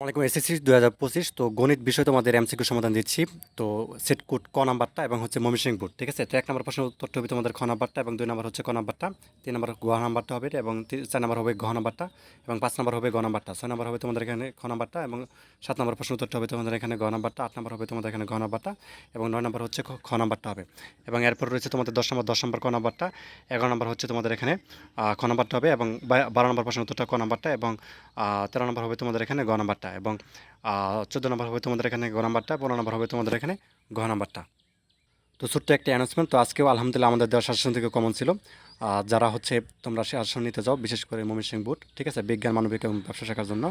ওয়ালাইকুম এসএসসি দু হাজার পঁচিশ। তো গণিত বিষয় তোমাদের এমসিকিউ সমাধান দিচ্ছি। তো সেট কোড ক নাম্বারটা এবং হচ্ছে মমিসিং বোর্ড ঠিক আছে? তো এক নম্বর প্রশ্ন উত্তরটা হবে তোমাদের খ নাম্বারটা এবং দুই নম্বর হচ্ছে ক নাম্বারটা। তিন নম্বর গ নাম্বারটা হবে এবং চার নম্বর হবে ঘ নাম্বারটা এবং পাঁচ নম্বর হবে গ নাম্বারটা। ছয় নম্বর হবে তোমাদের এখানে খ নাম্বারটা এবং সাত নম্বর প্রশ্ন উত্তরটা হবে তোমাদের এখানে গ নাম্বারটা, আট নম্বর হবে তোমাদের এখানে ঘ নাম্বারটা এবং নয় নম্বর হচ্ছে খ- নাম্বারটা হবে। এবং এরপর রয়েছে তোমাদের দশ নম্বর দশ নম্বর ক নাম্বারটা, এগারো নম্বর হচ্ছে তোমাদের এখানে খ নাম্বারটা হবে এবং বারো নম্বর প্রশ্ন উত্তরটা ক নাম্বারটা এবং তেরো নম্বর হবে তোমাদের এখানে গ নাম্বারটা। এবং চোদ্দ নম্বর হবে তোমাদের এখানে গ নাম্বারটা, পনেরো নম্বর হবে তোমাদের এখানে ঘ নাম্বারটা। তো ছোট্ট একটা অ্যানাউন্সমেন্ট তো আজকেও আলহামদুলিল্লাহ আমাদের দেওয়ার শাসন থেকে কমন ছিল। যারা হচ্ছে তোমরা শাসন নিতে যাও বিশেষ করে মমিন সিং বুট ঠিক আছে? বিজ্ঞান, মানবিক এবং ব্যবসা শাখার জন্য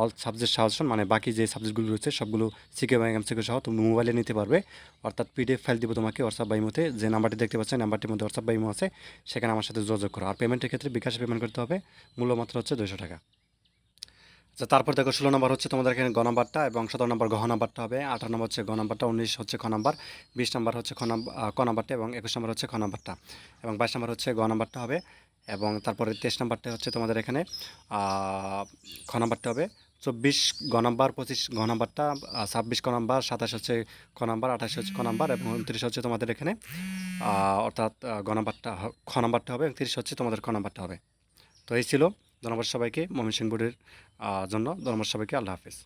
অল সাবজেক্ট শাসন মানে বাকি যে সাবজেক্টগুলো রয়েছে, সবগুলো সিকে এবং এমসিকে সহ তুমি মোবাইলে নিতে পারবে। অর্থাৎ পিডিএফ ফাইল দিব তোমাকে হোয়াটসঅ্যাপ বাইমোতে যে নাম্বারটি দেখতে পাচ্ছেন, নাম্বারটির মধ্যে হোয়াটসঅ্যাপ বাইমো আছে, সেখানে আমার সাথে যোগাযোগ করো। আর পেমেন্টের ক্ষেত্রে বিকাশে পেমেন্ট করতে হবে, মূল্য মাত্র হচ্ছে দুশো টাকা। আচ্ছা তারপর দেখো ষোলো নম্বর হচ্ছে তোমাদের এখানে গ এবং সতেরো নম্বর গহ নাম্বারটা হবে, আঠারো নম্বর হচ্ছে গ উনিশ হচ্ছে খ নাম্বার, বিশ নম্বর হচ্ছে খ নাম্বার ক নাম্বারটা এবং একুশ নম্বর হচ্ছে খ নাম্বারটা এবং বাইশ নম্বর হচ্ছে গ নাম্বারটা হবে এবং তারপরে তেইশ নাম্বারটা হচ্ছে তোমাদের এখানে খ নাম্বারটা হবে, চব্বিশ গ নাম্বার, পঁচিশ ঘ নাম্বারটা ছাব্বিশ ক নাম্বার, সাতাশ হচ্ছে খ নাম্বার, আঠাশ হচ্ছে খ নাম্বার এবং উনত্রিশ হচ্ছে তোমাদের এখানে অর্থাৎ গ নাম্বারটা খ নাম্বারটা হবে এবং তিরিশ হচ্ছে তোমাদের খ নাম্বারটা হবে। তো এই ছিল ধন্যবাদ সবাইকে মমিন সিং বোর্ডের জন্য ধন্যবাদ সবাইকে আল্লাহ হাফিজ।